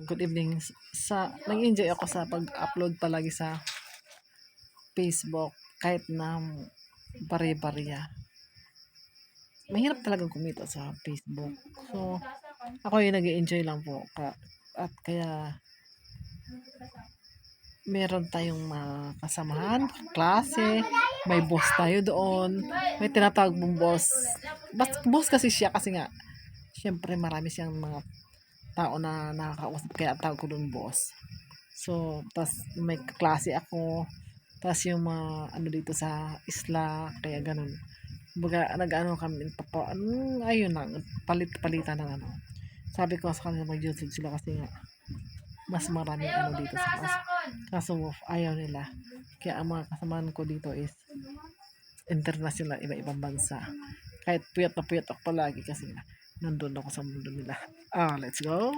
Good evening. Sa nag-enjoy ako sa pag-upload palagi sa Facebook kahit na pare-pareha. Mahirap talagang kumita sa Facebook. So, ako yung nag enjoy lang po. Ka at kaya meron tayong mga kasamahan, klase, may boss tayo doon, may tinatawag mong boss. Bas, boss kasi siya kasi nga, syempre marami siyang mga tao na nakakausap kaya tawag ko doon boss. So, tas may klase ako, tas yung mga ano dito sa isla, kaya ganun. Baga, nag-ano kami, papa, ano, ayun lang, palit-palitan ng ano. Sabi ko sa kanila mag-YouTube sila kasi nga, mas marami ano dito sa mas. Kaso ayaw nila. Kaya ang mga kasamahan ko dito is international, iba-ibang bansa. Kahit puyat na puyat ako palagi kasi nga nandun ako sa mundo nila. Ah, let's go!